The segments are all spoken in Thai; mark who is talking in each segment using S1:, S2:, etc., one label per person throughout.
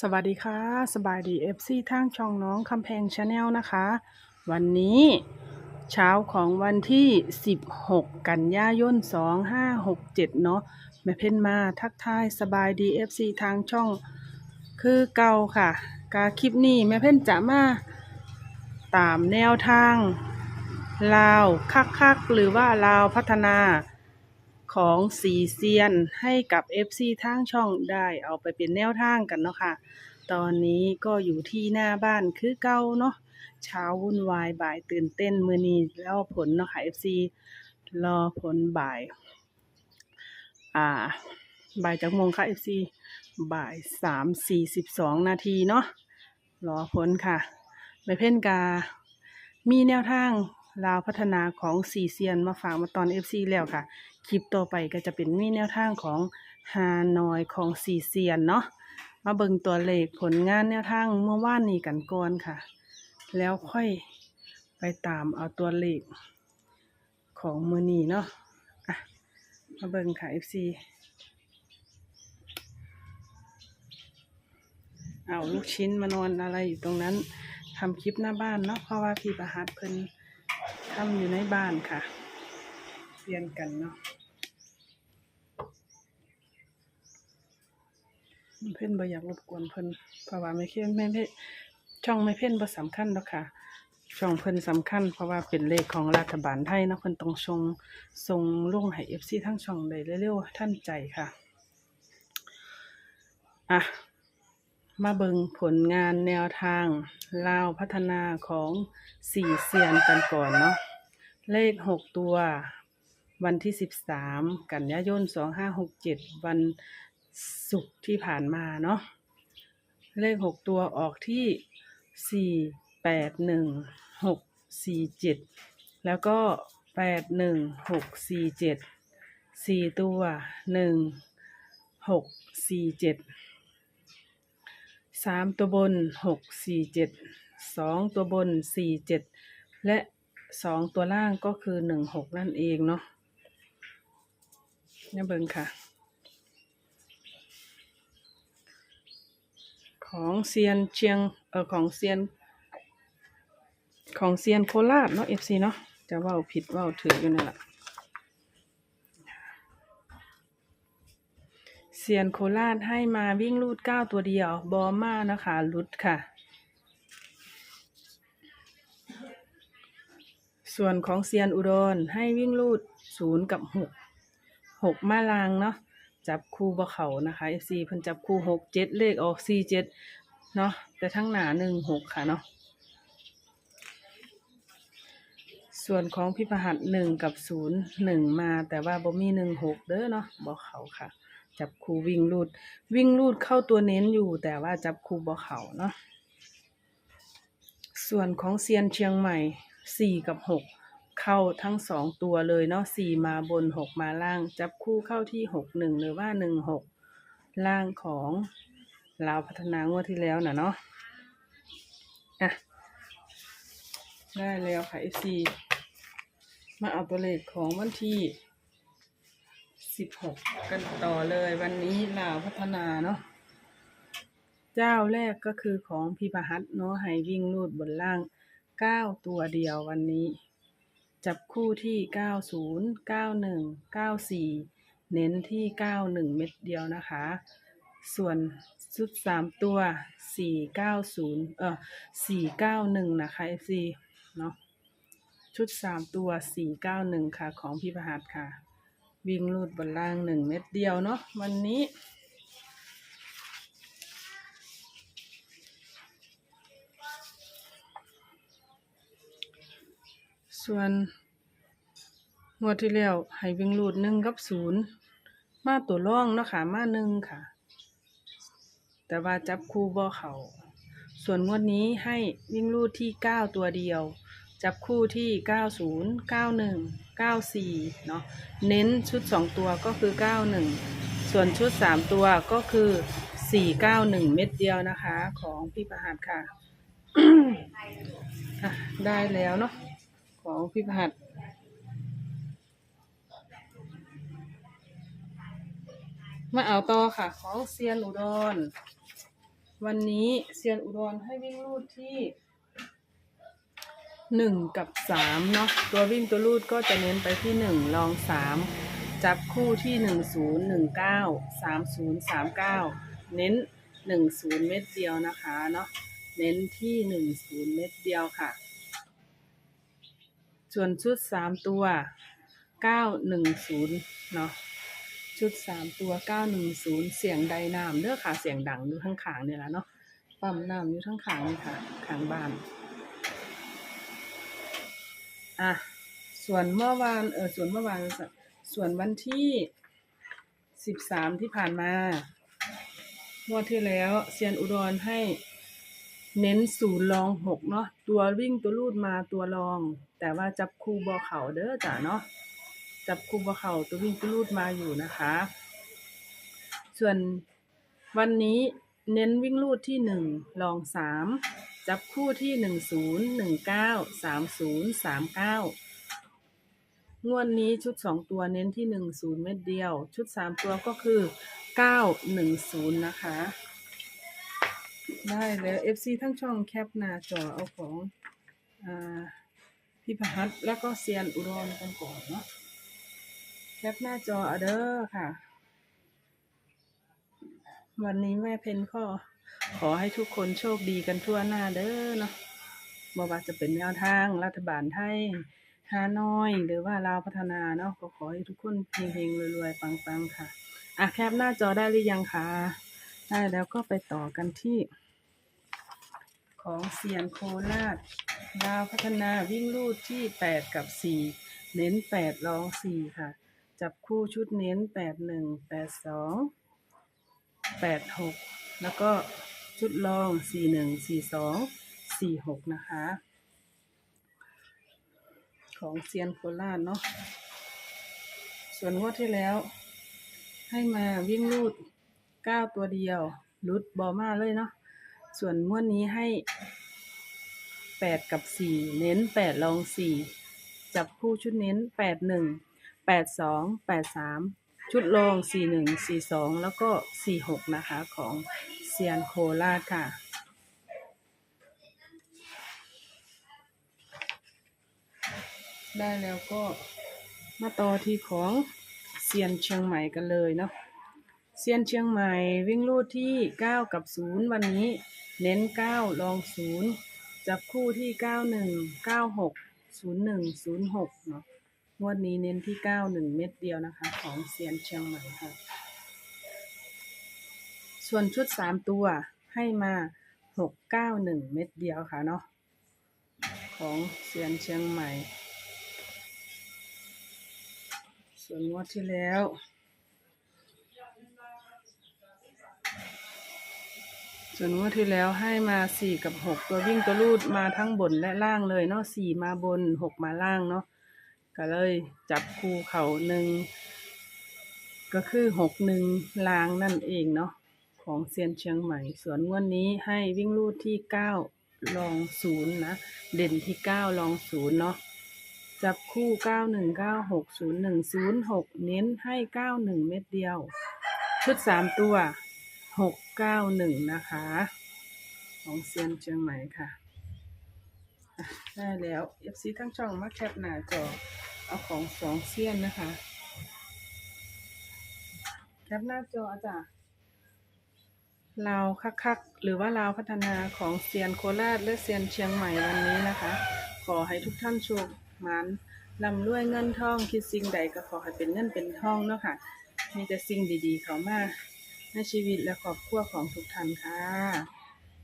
S1: สวัสดีค่ะ สบายดีเอฟซีทางช่องน้องคำแพงชาแนลนะคะ วันนี้เช้าของวันที่ 16 กันยายน 2567 เนาะแม่เพ่นมาทักทายสบายดีเอฟซีทางช่องคือเก่าค่ะ กาคลิปนี้แม่เพ่นจะมาตามแนวทางลาวคักๆหรือว่าลาวพัฒนา ของสีเซียนให้กับ FC ทางช่องได้เอาไปเป็นแนวทางกันเนาะค่ะ ตอนนี้ก็อยู่ที่หน้าบ้านคือเก่าเนาะเช้าวุ่นวายบ่ายตื่นเต้นมือนี้แล้วผลเนาะค่ะ FC รอผลบ่าย อ่า บ่ายจากโมงค่ะ FC บ่ายสามสี่สิบสองนาทีเนาะรอผลค่ะไปเพ่นกา มีแนวทาง ลาวพัฒนาของสี่เซียนมาฝากมาตอน FC แล้วค่ะ คลิปต่อไปก็จะเป็นมีแนวทางของฮานอยของสี่เซียนเนาะมาเบิ่งตัวเลขผลงานแนวทางเมื่อวานนี้กันก่อนค่ะ แล้วค่อยไปตามเอาตัวเลขของมือนีเนาะะมาเบิ่งค่ะ FC เอาลูกชิ้นมานอนอะไรอยู่ตรงนั้นทำคลิปหน้าบ้านเนาะเพราะว่าพี่ประหัสเพิ่น ทำอยู่ในบ้านค่ะเรียนกันเนาะเพิ่อนบ่อยากรบกวนเพิ่อนเพราะว่าไม่เพ่นไม่เพ่ช่องไม่เพ่นบ่สำคัญหรอกค่ะ ช่องเพิ่อนสำคัญ เพราะว่าเป็นเลขของรัฐบาลไทยนะเพิ่อนต้องส่งส่งลงให้ FC ทั้งช่องได้เร็วๆทันใจค่ะ อะ มาเบิงผลงานแนวทางลาวพัฒนาของสี่เซียนกันก่อนเนาะเลขหกตัววันที่สิบสามกันยายนสองห้าหกเจ็ดวันศุกร์ที่ผ่านมาเนาะเลขหกตัวออกที่สี่แปดหนึ่งหกสี่เจ็ดแล้วก็แปดหนึ่งหกสี่เจ็ดสี่ตัวหนึ่งหกสี่เจ็ด สามตัวบนหกสี่เจ็ดสองตัวบนสี่เจ็ดและสองตัวล่างก็คือหนึ่งหกนั่นเองเนาะนี่เบิงค่ะ ของเซียนเชียงเออของเซียน ของเซียนโคราชเนาะเอฟซีเนาะจะว่าผิดว่าถืออยู่นั่นแหละ เซียนโคราชให้มาวิ่งลูดเก้าตัวเดียว บอมานะคะลุดค่ะ ส่วนของเซียนอุดรให้วิ่งลูดศูนย์กับหกหกมาลางเนาะจับคู่บ่เขานะคะซีเพิ่นจับคู่หกเจ็ดเลขออกสี่เจ็ดเนาะแต่ทั้งหนาหนึ่งหกค่ะเนาะส่วนของพิพหัสหนึ่งกับศูนย์หนึ่งมาแต่ว่าบ่มีหนึ่งหกเด้อเนาะบ่เขาค่ะ จับคู่วิ่งลูด วิ่งลูดเข้าตัวเน้นอยู่ แต่ว่าจับคู่บ่เขาเนาะส่วนของเซียนเชียงใหม่สี่กับหกเข้าทั้งสองตัวเลยเนาะสี่มาบนหกมาล่าง จับคู่เข้าที่หกหนึ่งหรือว่าหนึ่งหกล่างของลาวพัฒนางวดที่แล้วนะเนาะอะได้แล้วค่ะ FC มาเอาตัวเลขของวันที่ สิบหกกันต่อเลยวันนี้ลาวพัฒนาเนาะเจ้าแรกก็คือของพี่ประหัตเนาะให้วิ่งลูดบนล่างเก้าตัวเดียววันนี้ จับคู่ที่เก้าศูนย์เก้าหนึ่งเก้าสี่เน้นที่เก้าหนึ่งเม็ดเดียวนะคะ ส่วนชุดสามตัวสี่เก้าศูนย์เออสี่เก้าหนึ่งนะคะ FC เนาะชุดสามตัวสี่เก้าหนึ่งค่ะของพี่ประหัตค่ะ วิ่งลูดบนล่างหนึ่งเม็ดเดียวเนาะวันนี้ ส่วนงวดที่แล้วให้วิ่งลูดหนึ่งกับศูนย์มาตัวร่องเนาะค่ะมาหนึ่งค่ะ แต่ว่าจับคู่บ่เขาส่วนงวดนี้ให้วิ่งลูดที่เก้าตัวเดียว จับคู่ที่เก้าศูนย์เก้าหนึ่งเก้าสี่เนาะ เน้นชุดสองตัวก็คือเก้าหนึ่งส่วนชุดสามตัวก็คือสี่เม็ดเดียวนะคะของพี่ประหัสค่ะะได้แล้วเนาะของพี่ประหัสมาเอาต่อค่ะ ของเซียนอุดร วันนี้เซียนอุดรให้วิ่งรูดที่ หนึ่งกับสามเนาะตัววิ่งตัวรูดก็จะเน้นไปที่หนึ่งลองสามจับคู่ที่หนึ่งศูนย์หนึ่งเก้าสามศูนย์สามเก้าเน้นหนึ่งศูนย์เม็ดเดียวนะคะเนาะเน้นที่หนึ่งศูนย์เม็ดเดียวค่ะ ส่วนชุดสามตัวเก้าหนึ่งศูนย์เนาะชุดสามตัวเก้าหนึ่งศูนย์เสียงใดน้ำเด้อค่ะเสียงดังอยู่ข้างขางเนี่ยแหละเนาะปั๊มน้ำอยู่ข้างขางนี่ค่ะขางบ้าน อะส่วนเมื่อวานเออส่วนเมื่อวานส่วนวันที่สิบสามที่ผ่านมางวดที่แล้วเซียนอุดรให้เน้นศูนย์รองหกเนาะตัววิ่งตัวลูดมาตัวรอง แต่ว่าจับคู่บอเขาเด้อจ้ะเนาะจับคู่บอเขาตัววิ่งตัวลูดมาอยู่นะคะ ส่วนวันนี้เน้นวิ่งลูดที่หนึ่งรองสาม จับคู่ที่หนึ่งศูนย์หนึ่งเก้าสามศูนย์สามเก้างวดนี้ชุดสองตัวเน้นที่หนึ่งศูนย์เม็ดเดียว ชุดสามตัวก็คือเก้าหนึ่งศูนย์นะคะ ได้แล้ว FC ทั้งช่องแคปหน้าจอเอาของอพี่พหัสแล้วก็เซียนอุดรกันก่อนเนาะแคปหน้าจอเอเด้อค่ะ วันนี้แม่เพนก็ขอให้ทุกคนโชคดีกันทั่วหน้าเด้อเนาะบ่ว่าจะเป็นแนวทางรัฐบาลไทยฮานอยหรือว่าลาวพัฒนาเนาะก็ขอให้ทุกคนเฮงๆรวยๆปังๆค่ะอะแคปหน้าจอได้หรือยังคะได้แล้วก็ไปต่อกันที่ ของเซียนโคราชดาวพัฒนาวิ่งลูดที่แปดกับสี่เน้นแปดรองสี่ค่ะ จับคู่ชุดเน้นแปดหนึ่ง แปดหกแล้วก็ชุดรองสี่หนึ่งสี่สองสี่หกนะคะ ของเซียนโคราชเนาะส่วนงวดที่แล้ว ให้มาวิ่งลูดเก้าตัวเดียวลุดบอมาเลยเนาะส่วนงวดนี้ให้แปดกับสี่เน้นแปดลองสี่จับคู่ชุดเน้นแปดหนึ่งแปดสองแปดสาม ชุดรองสี่หนึ่งสี่สองแล้วก็สี่หกนะคะของเซียนโคราชค่ะ ได้แล้วก็มาต่อที่ของเซียนเชียงใหม่กันเลยเนาะเซียนเชียงใหม่วิ่งลูดที่เก้ากับศูนย์วันนี้ เน้นเก้าลองศูนย์จับคู่ที่เก้าหนึ่งเก้าหกศูนย์หนึ่งศูนย์หกเนาะ งวดนี้เน้นที่เก้าหนึ่งเม็ดเดียวนะคะ ของเซียนเชียงใหม่ค่ะ ส่วนชุดสามตัวให้มาหกเก้าหนึ่งเม็ดเดียวค่ะเนาะของเซียนเชียงใหม่ ส่วนงวดที่แล้วส่วนงวดที่แล้วให้มาสี่กับหกตัววิ่งตัวรูดมาทั้งบนและล่างเลยเนาะสี่มาบนหกมาล่างเนาะ ก็เลยจับคู่เขาหนึ่งก็คือหกหนึ่งลางนั่นเองเนาะของเซียนเชียงใหม่ ส่วนงวดนนี้ให้วิ่งรูดที่เก้าลองศูนย์นะ เด่นที่เก้าลองศูนย์เนาะจับคู่เก้าหนึ่งเก้าหกศูนย์หนึ่งศูนย์หกเน้นให้เก้าหนึ่งเม็ดเดียว ชุดสามตัวหกเก้าหนึ่งนะคะ ของเซียนเชียงใหม่ค่ะอะได้แล้วเอฟซีทั้งช่องมาแคปหน้าจอ เอาของสองเซียนนะคะแคปหน้าจอจ้ะลาวคักๆหรือว่าลาวพัฒนาของเซียนโคราชและเซียนเชียงใหม่วันนี้นะคะ ขอให้ทุกท่านโชคมันลำรวยเงินทองคิดสิ่งใดก็ขอให้เป็นเงินเป็นทองเนาะค่ะ มีแต่สิ่งดีๆ เข้ามาในชีวิตและครอบครัวของทุกท่านค่ะ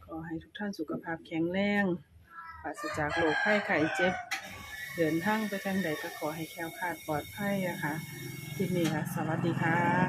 S1: ขอให้ทุกท่านสุขภาพแข็งแรงปราศจากโรคไข้ไข้เจ็บ เดินทางไปทางใดก็ขอให้แคล้วคลาดปลอดภัยนะคะทีนี้ค่ะ สวัสดีค่ะ